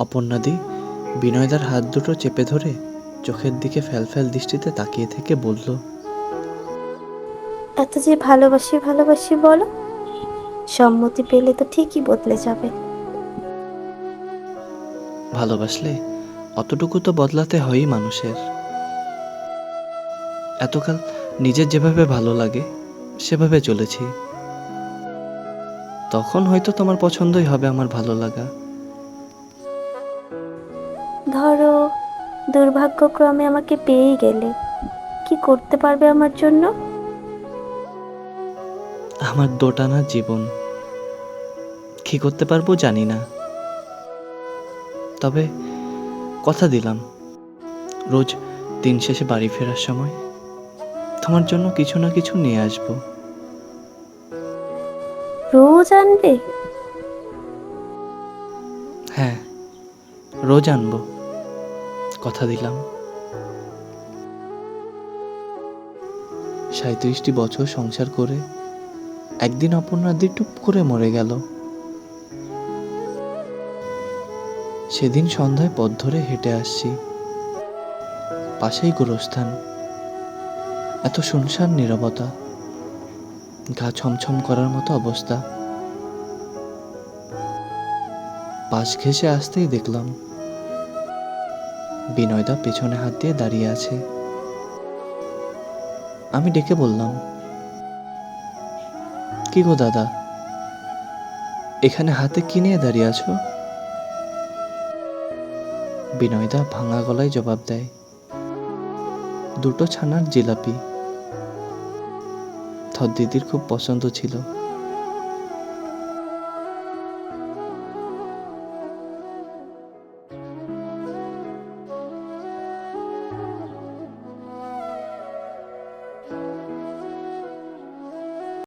অপর্ণাদি বিনয়দার হাত দুটো চেপে ধরে চোখের দিকে ফ্যালফ্যাল দৃষ্টিতে তাকিয়ে থেকে বলল এত যে ভালোবাসি ভালোবাসি বলো সম্মতি পেলে তো ঠিকই বদলে যাবে। ভালোবাসলে অতটুকু তো বদলাতে হয়ই মানুষের। এতকাল নিজের যেভাবে ভালো লাগে সেভাবে চলেছি। তখন হয়তো তোমার পছন্দই হবে আমার ভালো লাগা। ধরো দুর্ভাগ্যক্রমে আমাকে পেয়েই গেলে কি করতে পারবে আমার জন্য? আমার দোটানা জীবন কি করতে পারব জানি না। তবে কথা দিলাম রোজ দিন শেষে বাড়ি ফেরার সময় তোমার জন্য কিছু না কিছু নিয়ে আসব। রোজ আনবে? হ্যাঁ রোজ আনব। কথা দিলাম। সাঁত্রিশটি বছর সংসার করে একদিন অপর্ণাদি টুপ করে মরে গেল। সেদিন সন্ধ্যায় পথ ধরে হেঁটে আসছি। পাশেই গোরস্থান। এত শুনশান নিরবতা। গা ছমছম করার মতো অবস্থা। পাশ ঘেঁষে আসতেই দেখলাম বিনয়দা পেছনে হাত দিয়ে দাঁড়িয়ে আছে। আমি ডেকে বললাম, কি গো দাদা, এখানে হাতে কি নিয়ে দাঁড়িয়ে আছো? বিনয়দা ভাঙা গলায় জবাব দেয়, দুটো ছানার জিলাপি। থর দিদির খুব পছন্দ ছিল।